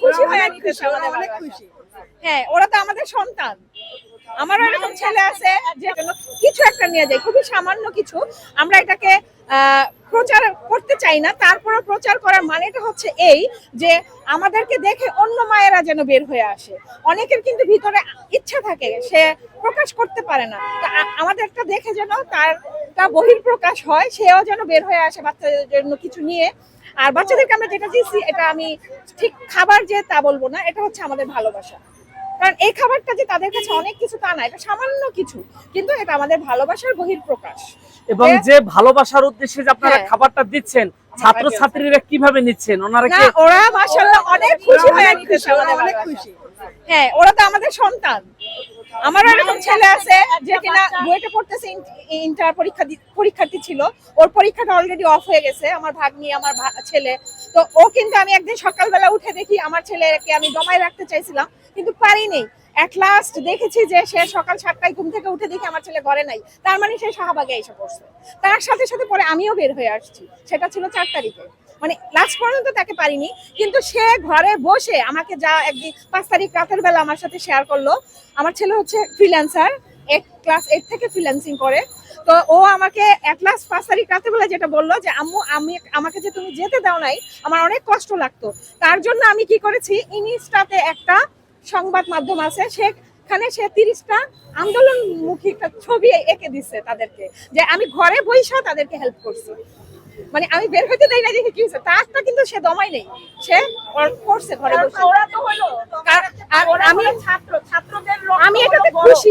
খুশি হয়ে অনেক খুশি, ওরা অনেক খুশি। হ্যাঁ ওরা তো আমাদের সন্তান। আমারও এরকম ছেলে আছে যে কিছু একটা নিয়ে যায় খুবই সামান্য কিছু। আমরা এটাকে প্রচার করতে চাই না তারপরে প্রচার করার মানেটা হচ্ছে এই যে আমাদেরকে দেখে অন্য মায়েরা যেন বের হয়ে আসে। অনেকের কিন্তু ভিতরে ইচ্ছা থাকে সে প্রকাশ করতে পারে না। তো আমাদেরটা দেখে যেন তার তা বহির প্রকাশ হয় সেও যেন বের হয়ে আসে বাচ্চাদের জন্য কিছু নিয়ে। আর বাচ্চাদেরকে আমরা যেটা দিচ্ছি এটা আমি ঠিক খাবার যে তা বলব না এটা হচ্ছে আমাদের ভালোবাসা। কারণ এই খাবারটা যে তাদের কাছে অনেক কিছু তা না এটা সামান্য কিছু কিন্তু এটা আমাদের ভালোবাসার বহির প্রকাশ এবং হ্যাঁ। যে ভালোবাসার উদ্দেশ্যে যে আপনারা হ্যাঁ। খাবারটা দিচ্ছেন ছাত্র ছাত্রীরা কীভাবে নিচ্ছেন? ওনারা ওরা মাশাআল্লাহ অনেক খুশি ওরা হয়ে অনেক খুশি, হ্যাঁ ওরা তো আমাদের সন্তান। আমারও এরকম ছেলে আছে যে কিনা পড়তেছে ইন্টার পরীক্ষা পরীক্ষার্থী ছিল। ওর পরীক্ষাটা অলরেডি অফ হয়ে গেছে, আমার ভাগ্নি, আমার ছেলে। তো ও কিন্তু আমি একদিন সকালবেলা উঠে দেখি আমার ছেলেকে আমি দমায় রাখতে চাইছিলাম, কিন্তু পারিনি। অ্যাট লাস্ট দেখেছি যে সে সকাল সাতটায় ঘুম থেকে উঠে দেখি আমার ছেলে ঘরে নাই। তার মানে সে শাহবাগে এসে পড়ছে। তার সাথে সাথে পরে আমিও বের হয়ে আসছি। সেটা ছিল চার তারিখে। মানে লাস্ট পর্যন্ত তাকে পারিনি। কিন্তু সে ঘরে বসে আমাকে যা একদিন পাঁচ তারিখ রাতের বেলা আমার সাথে শেয়ার করল। আমার ছেলে হচ্ছে ফ্রিল্যান্সার এক ক্লাস এইট থেকে ফ্রিল্যান্সিং করে। তো ও আমাকে এক ক্লাস পাঁচ তারিখ রাতে বেলা যেটা বলল যে, আম্মু, আমি, আমাকে যে তুমি যেতে দাও নাই, আমার অনেক কষ্ট লাগতো। তার জন্য আমি কি করেছি, ইনস্টাতে একটা সংবাদ মাধ্যম আছে, সেখানে সে তিরিশটা আন্দোলনমুখী একটা ছবি এঁকে দিচ্ছে তাদেরকে, যে আমি ঘরে বইসা তাদেরকে হেল্প করছি। মানে আমি বের হইতে দেই না দেখে কি হয়েছে তারটা কিন্তু সে দমাই নেই। সে করছে ঘরে বসে। ওরা তো হলো। আর- আর আমি ছাত্র। ছাত্রদের আমি এটাতে খুশি